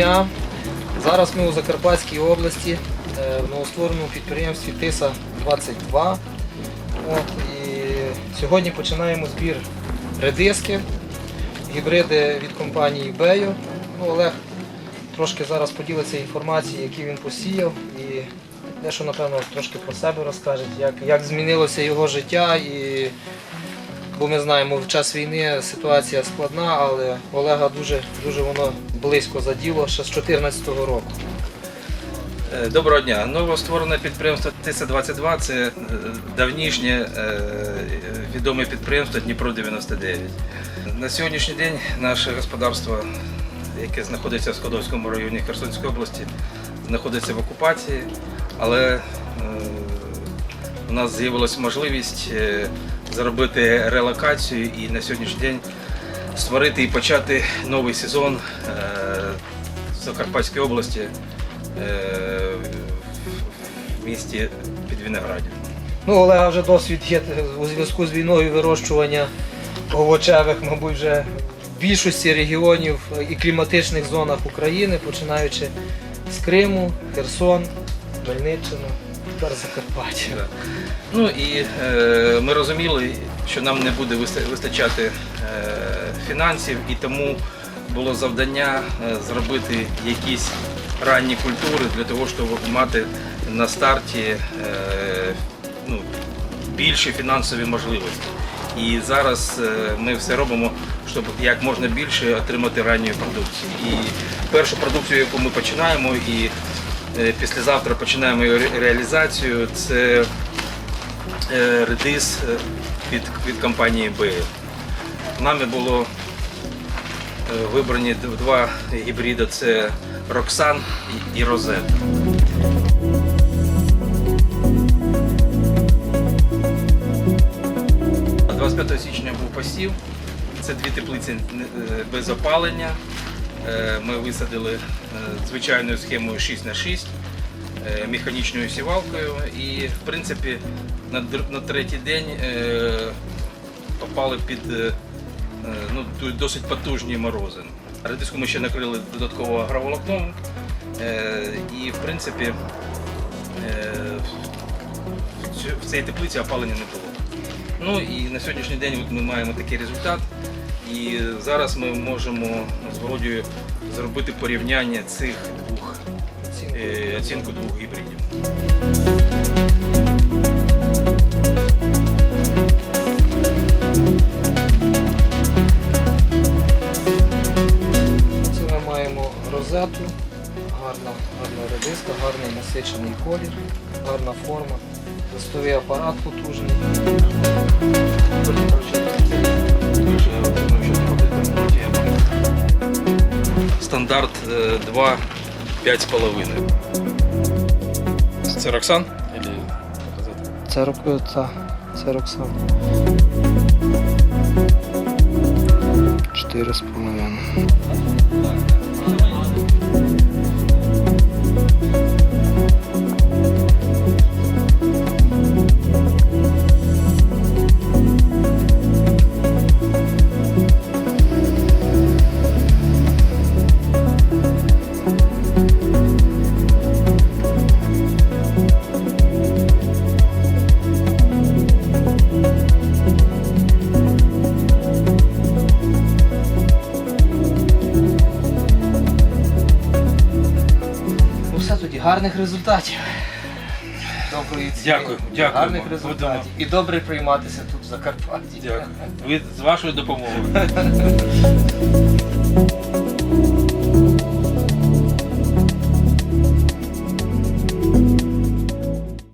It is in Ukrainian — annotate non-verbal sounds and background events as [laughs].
дня. Зараз ми у Закарпатській області е, в новоствореному підприємстві ТИСА 22. От, і сьогодні починаємо збір редиски, гібриди від компанії Бею. Ну, Олег трошки зараз поділиться інформацією, які він посіяв, і дещо, напевно, трошки про себе розкаже, як, як змінилося його життя. І, бо ми знаємо, в час війни ситуація складна, але Олега дуже, дуже воно близько заділо ще з 2014 року. Е, Доброго дня. Новостворене підприємство ТИСа-22 це е, давнішнє е, відоме підприємство Дніпро 99. На сьогоднішній день наше господарство, яке знаходиться в Скадовському районі Херсонської області, знаходиться в окупації, але у нас з'явилася можливість зробити релокацію і на сьогоднішній день створити і почати новий сезон е, в Закарпатській області е, в місті Підвіноградів. Ну, у Олега вже досвід є у зв'язку з війною вирощування овочевих, мабуть, вже в більшості регіонів і кліматичних зонах України, починаючи з Криму, Херсон, Хмельниччина, тепер Закарпаття. Да. Ну і е, ми розуміли, що нам не буде вистачати е, фінансів, і тому було завдання е, зробити якісь ранні культури для того, щоб мати на старті е, ну, більші фінансові можливості. І зараз е, ми все робимо, щоб як можна більше отримати ранньої продукції. І першу продукцію, яку ми починаємо, і післязавтра починаємо ре- реалізацію, це е, редис е, від, від компанії Bayer. Нами було е, вибрані два гібриди: це Роксан і- Розет. 25 січня був посів. Це дві теплиці е, без опалення. Е, Ми висадили е, звичайною схемою 6 на 6 е, механічною сівалкою і в принципі на, третій день попали під ну, досить потужні морози. Редиску ми ще накрили додатково агроволокном і в принципі в цій теплиці опалення не було. Ну і на сьогоднішній день ми маємо такий результат. І зараз ми можемо з зробити порівняння цих двох е, оцінку двох гібридів. Це ми маємо розету, гарна, гарна редиска, гарний насичений колір, гарна форма, листовий апарат потужний. Стандарт 2 5,5. Це Роксан? Це рок, це, це Роксан. Чотири з половиною. Тоді, гарних результатів. Доброї ціни. Дякую, дякую. Гарних результатів. І добре прийматися тут в Закарпатті. Дякую. Ви з вашою допомогою. [laughs]